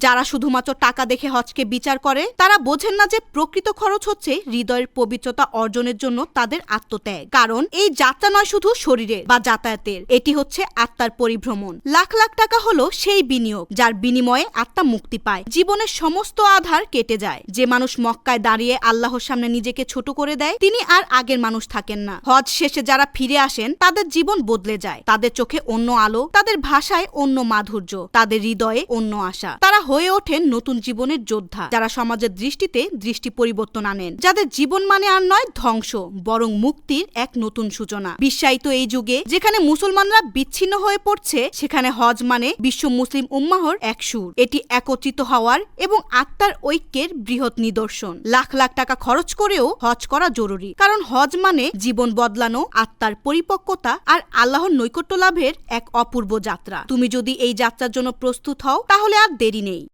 যারা শুধুমাত্র টাকা দেখে হজকে বিচার করে, তারা বোঝেন না যে প্রকৃত খরচ হচ্ছে হৃদয়ের পবিত্রতা অর্জনের জন্য তাদের আত্মত্যাগ। কারণ এই যাত্রা নয় শুধু শরীরের বা যাতায়াতের, এটি হচ্ছে আত্মার পরিভ্রমণ। লাখ লাখ টাকা হলো সেই বিনিয়োগ যার বিনিময়ে আত্মা মুক্তি পায়। জীবনের সমস্ত আধার কেটে যায়। যে মানুষ মক্কায় দাঁড়িয়ে আল্লাহর সামনে নিজেকে ছোট করে দেয়, তিনি আর আগের মানুষ থাকেন না। হজ শেষে যারা ফিরে আসেন, তাদের জীবন বদলে যায়। তাদের চোখে অন্য আলো, তাদের ভাষায় অন্য মাধুর্য, তাদের হৃদয়ে অন্য আশা। তারা হয়ে ওঠেন নতুন জীবনের যোদ্ধা, যারা সমাজের দৃষ্টিতে দৃষ্টি পরিবর্তন আনেন, যাদের জীবন মানে আর নয় ধ্বংস, বরং মুক্তির এক নতুন সূচনা। বিশ্বায়িত এই যুগে, যেখানে মুসলমানরা বিচ্ছিন্ন হয়ে পড়ছে, সেখানে হজ মানে বিশ্ব মুসলিম উম্মাহর এক সুর। এটি একত্রিত হওয়ার এবং আত্মার ঐক্যের বৃহৎ নিদর্শন। লাখ লাখ টাকা খরচ করেও হজ করা জরুরি, কারণ হজ মানে জীবন বদলানো, আত্মার পরিপক্কতা আর আল্লাহর নৈকট্য লাভের এক অপূর্ব যাত্রা। তুমি যদি এই যাত্রার জন্য প্রস্তুত হও, তাহলে আর দেরি নেই।